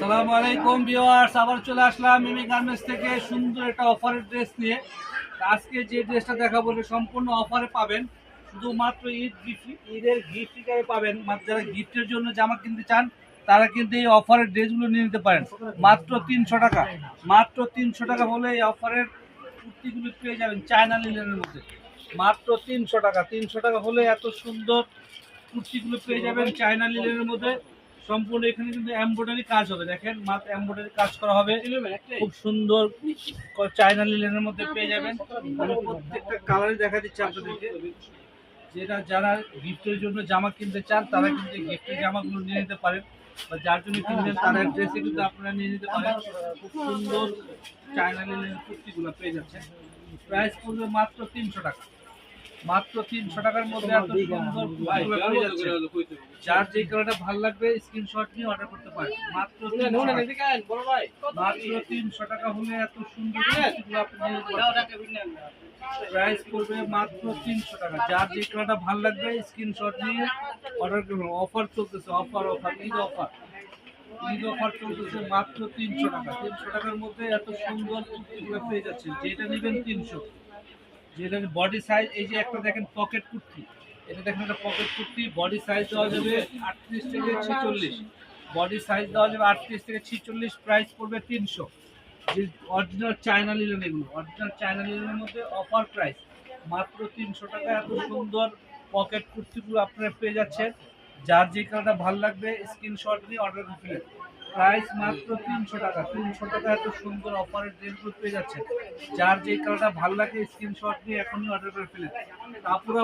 আসসালামু আলাইকুম ভিউয়ার্স, আবার চলে আসলাম মিমি গার্মেন্টস থেকে সুন্দর একটা অফারের ড্রেস নিয়ে। আজকে যে ড্রেসটা দেখাবো সম্পূর্ণ অফারে পাবেন। শুধুমাত্র ঈদ গিফট ঈদের গিফট হিসাবে পাবেন। যারা গিফটের জন্য জামা কিনতে চান, তারা কিন্তু এই অফারের ড্রেসগুলো নিয়ে নিতে পারেন। মাত্র তিনশো টাকা। মাত্র তিনশো টাকা হলে এই অফারের কুর্তিগুলো পেয়ে যাবেন চায়না লিলেনের মধ্যে। মাত্র তিনশো টাকা। তিনশো টাকা হলে এত সুন্দর কুর্তিগুলো পেয়ে যাবেন চায়না লিলেনের মধ্যে। সম্পূর্ণ এখানে কিন্তু এমব্রয়ডারি কাজ হবে। দেখেন মাত্র এমব্রয়ডারি কাজ করা হবে। খুব সুন্দর চায়না লিলেনের মধ্যে পেয়ে যাবেন। আমি প্রত্যেকটা কালারই দেখা দিচ্ছি আপনাদেরকে। যেটা যারা গিফটের জন্য জামা কিনতে চান তারা কিন্তু গিফটের জামাগুলো নিয়ে নিতে পারেন। বা যার জন্য কিনবেন তার ড্রেসে কিন্তু আপনারা নিয়ে নিতে পারেন। খুব সুন্দর চায়না লিলেনের কুর্তিগুলো পেয়ে যাচ্ছেন। প্রাইস পড়বে মাত্র তিনশো টাকা। মাত্র তিনশো টাকার মধ্যে এত সুন্দর কুর্তিগুলো পেয়ে যাচ্ছে। যার যে কালারটা ভালো লাগবে স্ক্রিনশট নিয়ে অর্ডার করতে পারেন। মাত্র 300 টাকা। মাত্র তিনশো টাকা হলে এত সুন্দর। প্রাইস পড়বে মাত্র তিনশো টাকা। যার যে কালারটা ভালো লাগবে স্ক্রিনশট নিয়ে অর্ডার করুন। অফার চলতেছে offer offer Eid offer Eid offer চলতেছে মাত্র তিনশো টাকা। তিনশো টাকার মধ্যে এত সুন্দর পেয়ে যাচ্ছেন। যেটা নেবেন তিনশো। যেটা বডি সাইজ এই যে একটা দেখেন পকেট কুর্তি। এটা দেখেন একটা পকেট কুর্তি বডি সাইজ দেওয়া যাবে আটত্রিশ থেকে ছেচল্লিশ। বডি সাইজ দেওয়া যাবে আটত্রিশ থেকে ছেচল্লিশ প্রাইস পড়বে তিনশো। অরিজিনাল চায়না লিলেন এগুলো অরিজিনাল চায়না লিলেনের মধ্যে অফার প্রাইস মাত্র তিনশো টাকা, এত সুন্দর পকেট কুর্তিগুলো আপনারা পেয়ে যাচ্ছেন। যার যে কালারটা ভালো লাগবে স্ক্রিনশট নিয়ে অর্ডার করে প্রাইস মাত্র তিনশো টাকা। তিনশো টাকা এত সুন্দর অফারের ড্রেসগুলো পেয়ে যাচ্ছে যার যে কালারটা ভালো লাগে স্ক্রিনশট নিয়ে এখনই অর্ডার করে ফেলেন কাপড়